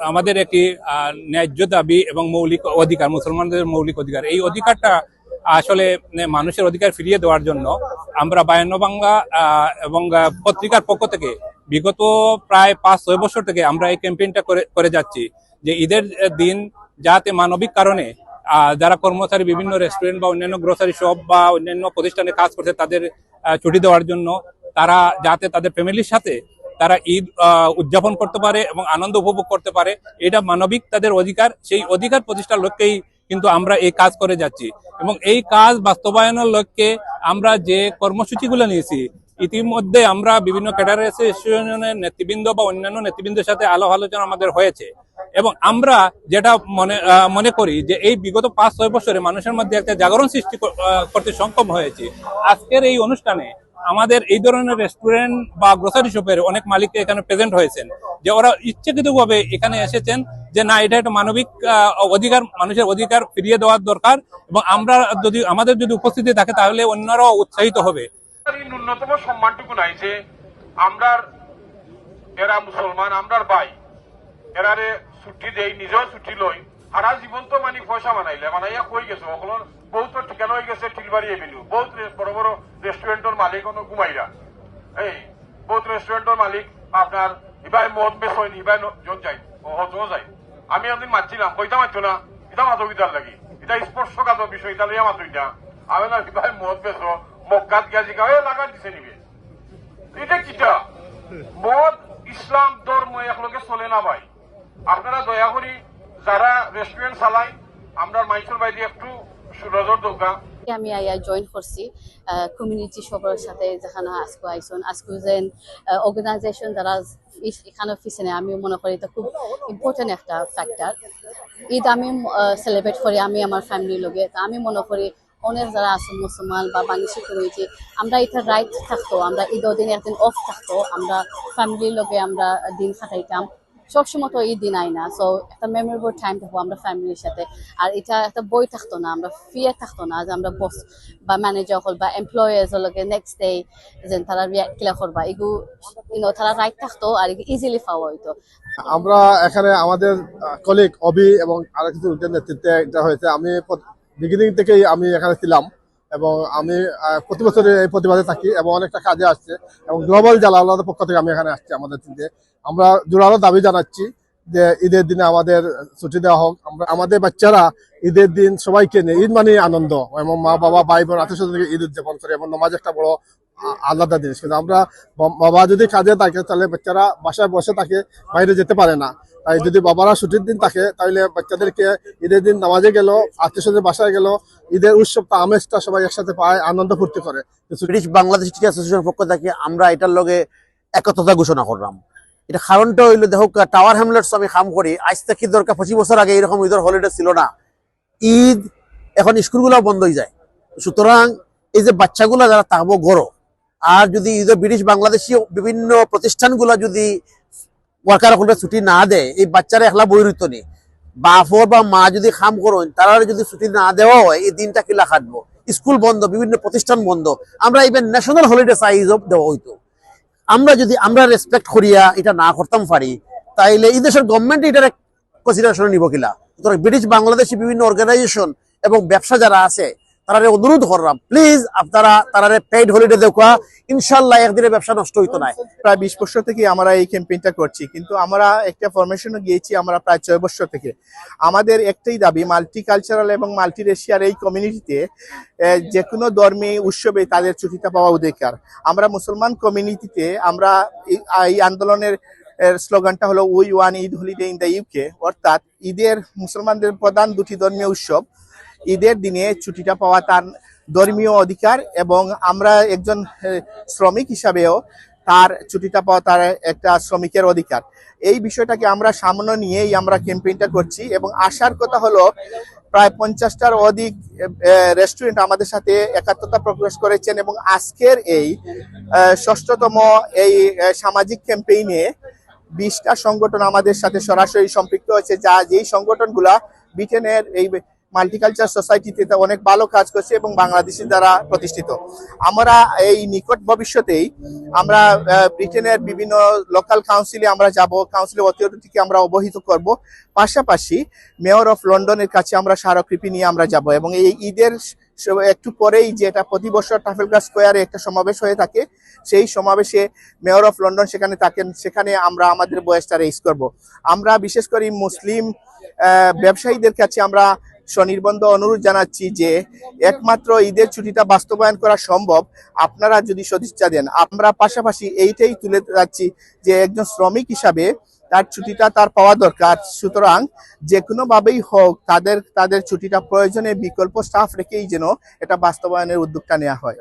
আমাদের একটি ন্যায্য দাবি এবং মৌলিক অধিকার মুসলমানদের মৌলিক অধিকার। এই অধিকারটা আসলে মানে, মানুষের অধিকার ফিরিয়ে দেওয়ার জন্য আমরা বায়ান্ন বাংলা এবং পত্রিকার পক্ষ থেকে বিগত প্রায় পাঁচ ছয় বছর থেকে আমরা এই ক্যাম্পেইনটা করে যাচ্ছি যে ঈদের দিন যাতে মানবিক কারণে যারা কর্মচারী বিভিন্ন রেস্টুরেন্ট বা অন্যান্য গ্রোসারি শপ বা অন্যান্য প্রতিষ্ঠানে কাজ করছে তাদের ছুটি দেওয়ার জন্য তারা যাতে তাদের ফ্যামিলির সাথে তারা ঈদ উদযাপন করতে পারে এবং আনন্দ উপভোগ করতে পারে, এটা মানবিক তাদের অধিকার। সেই অধিকার প্রতিষ্ঠার লক্ষ্যেই কিন্তু আমরা এই কাজ করে যাচ্ছি। এবং এই কাজ বাস্তবায়নের লক্ষ্যে আমরা যে কর্মসূচিগুলো নিয়েছি, ইতিমধ্যে আমরা বিভিন্ন ক্যাডার অ্যাসোসিয়েশনের নেতৃবৃন্দ বা অন্যান্য নেতৃবৃন্দের সাথে আলো আলোচনা আমাদের হয়েছে। এবং আমরা যেটা মনে মনে করি যে এই বিগত পাঁচ, ছয় বছরে মানুষের মধ্যে একটা জাগরণ সৃষ্টি করতে সক্ষম হয়েছে। আজকের এই অনুষ্ঠানে আমাদের এই ধরনের রেস্টুরেন্ট বা গ্রোসারি শপের অনেক মালিক এখানে প্রেজেন্ট হয়েছেন, যে ওরা ইচ্ছাকৃতভাবে এখানে এসেছেন যে না, এটা একটা মানবিক অধিকার, মানুষের অধিকার ফিরিয়ে দেওয়ার দরকার এবং আমরা যদি, আমাদের যদি উপস্থিতি থাকে তাহলে অন্যরাও উৎসাহিত হবে। ন্যূনতম সম্মানটুকু নাই যে আমরার, এরা মুসলমান, আমরার ভাই এরারে ছুটি দেই, নিজেও ছুটি লই। সারা জীবন তো মানে পয়সা বানাইলে, বানাইয়া কই গেছে সকলের বহুত ঠিকানা হয়ে গেছে টিলবাড়ি এভিনিউ বহুত বড় বড় রেস্টুরেন্টের মালিক কোনো ঘুমাইরা এই, বহুত রেস্টুরেন্টের মালিক আপনার ইবাই মদ বেসইন ইবাই যত যাই হতো যাই আমি একদিন মারছিলাম কইতা মারছো না এটা মাতো গিতার লাগি। এটা স্পর্শকাত বিষয় এটা লইয়া মাতো না আমি না ইবাই মদ বেসো মক্কাত গিয়া জিগা এ লাগা দিছে নিবে এটা কিটা মদ ইসলাম ধর্ম একলগে চলে না ভাই। আপনারা দয়া করি যারা রেস্টুরেন্ট চালাই আমরা মাইসুর বাইরে একটু নজর দোকা আমি আইয়া জয়েন করছি কমিউনিটি সবার সাথে যেখানে আজকে আইসন, আজকে যেন অর্গানাইজেশন যারা এখানে পিছনে আমি মনে করি এটা খুব ইম্পর্টেন্ট একটা ফ্যাক্টর ঈদ আমি সেলিব্রেট করি, আমি আমার ফ্যামিলির লগে। তা আমি মনে করি অনেক যারা আছে মুসলমান বা বাংলাদেশি কমিউনিটি আমরা এটা রাইট থাকতো, আমরা ঈদের দিন একদিন অফ থাকতো, আমরা ফ্যামিলির লগে আমরা দিন কাটাইতাম। সবসময় তো এই দিন আই না সো একটা মেমোরেবল টাইম থাকব আমরা ফ্যামিলির সাথে। আর এটা একটা বই থাকতো না, আমরা ফিয়ার থাকতো না, যে আমরা বস বা ম্যানেজার হল বা এমপ্লয়ার্স লগে নেক্সট ডে যে তারা রিয়াক্ট কিলা করবা। এগু ইউনো তারা রাইট থাকতো আর ইজিলি পাওয়া হইতো। আমরা এখানে আমাদের কলিগ অবি এবং আরও কিছু নেতৃত্বে এটা হয়েছে। আমি বিগিনিং থেকেই আমি এখানে ছিলাম। এবং আমি প্রতি বছর এই প্রতিবাদে থাকি এবং অনেকটা কাজে আসছে এবং গ্লোবাল জালালাদের পক্ষ থেকে আমি এখানে আসছি আমাদের তিনটে আমরা জোরালো দাবি জানাচ্ছি যে ঈদের দিনে আমাদের ছুটি দেওয়া হোক। আমরা, আমাদের বাচ্চারা ঈদের দিন সবাইকে নিয়ে ঈদ মানে আনন্দ। এবং মা বাবা ভাই বোন আত্মীয় স্বজনকে ঈদ উদযাপন করে এবং নমাজ একটা বড় আলাদা জিনিস। কিন্তু আমরা বাবা যদি কাজে থাকে, তাহলে বাচ্চারা বাসায় বসে থাকে, বাইরে যেতে পারে না। তাই যদি বাবারা ছুটির দিন থাকে, তাহলে বাচ্চাদেরকে ঈদের দিন নামাজে গেল, আত্মীয় স্বজন বাসায় গেল, ঈদের উৎসবটা আমেজটা সবাই একসাথে পায়, আনন্দ ফুর্তি করে। ব্রিটিশ বাংলাদেশ টিচার অ্যাসোসিয়েশনের পক্ষ থেকে আমরা এটার লগে একতা ঘোষণা করলাম। এটা কারণটা হইল, দেখো টাওয়ার হ্যামলেটস আমি কাম করি, আজ থেকে দরকার পঁচিশ বছর আগে এরকম ঈদের হলিডে ছিল না। ঈদ, এখন স্কুলগুলো বন্ধ হয়ে যায়। সুতরাং এই যে বাচ্চাগুলো যারা থাকব গড়ো আর যদি ব্রিটিশ বাংলাদেশি বিভিন্ন প্রতিষ্ঠানগুলো যদি ওয়ার্কার ছুটি না দেয়, এই বাচ্চারা একলা বই রইত নি। বাপর বা মা যদি খাম করুন, তারা যদি ছুটি না দেওয়া হয়, এই দিনটা কিলা খাটবো স্কুল বন্ধ, বিভিন্ন প্রতিষ্ঠান বন্ধ। আমরা ইভেন ন্যাশনাল হলিডে সাইজ দেওয়া হইতো। আমরা যদি, আমরা রেসপেক্ট করিয়া এটা না করতাম পারি, তাইলে এই দেশের গভর্নমেন্ট এটার কনসিডারেশন নিব কিলা। ব্রিটিশ বাংলাদেশি বিভিন্ন অর্গানাইজেশন এবং ব্যবসা যারা আছে তারা অনুরোধ করলাম। প্লিজ আপনারা তারা পেইড হলিডে দেখা ইনশাল্লাহ একদিনের ব্যবসা নষ্ট হইতো না প্রায় বিশ বছর থেকে আমরা এই ক্যাম্পেইনটা করছি, কিন্তু আমরা একটা ফরমেশনও গিয়েছি আমরা প্রায় ছয় বছর থেকে। আমাদের একটাই দাবি মাল্টি কালচারাল এবং মাল্টি রেশিয়ার এই কমিউনিটিতে যে কোনো ধর্মী, উৎসবে তাদের ছুটিটা পাওয়া অধিকার। আমরা মুসলমান কমিউনিটিতে আমরা এই- আন্দোলনের স্লোগানটা হলো we want Eid holiday in the UK অর্থাৎ ঈদের মুসলমানদের প্রধান দুটি ধর্মীয় উৎসব ঈদের দিনে ছুটিটা পাওয়া তার ধর্মীয় অধিকার এবং আমরা একজন শ্রমিক হিসাবেও তার ছুটিটা পাওয়া তার একটা শ্রমিকের অধিকার। এই বিষয়টাকে আমরা সামনে নিয়েই আমরা ক্যাম্পেইনটা করছি এবং আসার কথা হলো প্রায় পঞ্চাশটার অধিক রেস্টুরেন্ট আমাদের সাথে একাত্মতা প্রকাশ করেছেন এবং আজকের এই ষষ্ঠতম এই সামাজিক ক্যাম্পেইনে বিশটা সংগঠন আমাদের সাথে সরাসরি সম্পৃক্ত হয়েছে, যা যেই সংগঠনগুলা ব্রিটেনের এই মাল্টিকালচার সোসাইটিতে অনেক ভালো কাজ করছে এবং বাংলাদেশি দ্বারা প্রতিষ্ঠিত। আমরা এই নিকট ভবিষ্যতেই আমরা ব্রিটেনের বিভিন্ন লোকাল কাউন্সিলে আমরা যাব কাউন্সিলের অথরিটিকে আমরা অবহিত করব। পাশাপাশি মেয়র অফ লন্ডনের কাছে আমরা স্মারকলিপি নিয়ে আমরা যাব এবং এই ঈদের একটু পরেই যেটা প্রতি বছর টাফেলগাঁ স্কোয়ারে একটা সমাবেশ হয়ে থাকে, সেই সমাবেশে মেয়র অফ লন্ডন সেখানে থাকেন, সেখানে আমরা আমাদের বয়সটা রেস করব। আমরা বিশেষ করে মুসলিম ব্যবসায়ীদের কাছে আমরা স্বনির্বন্ধ অনুরোধ জানাচ্ছি যে একমাত্র ঈদের ছুটিটা বাস্তবায়ন করা সম্ভব, আপনারা যদি সদিচ্ছা দেন। আমরা পাশাপাশি এইটাই তুলে যাচ্ছি যে একজন শ্রমিক হিসাবে তার ছুটিটা তার পাওয়া দরকার। সুতরাং যে কোনোভাবেই হোক, তাদের তাদের ছুটিটা প্রয়োজনে বিকল্প স্টাফ রেখেই যেন এটা বাস্তবায়নের উদ্যোগটা নেওয়া হয়।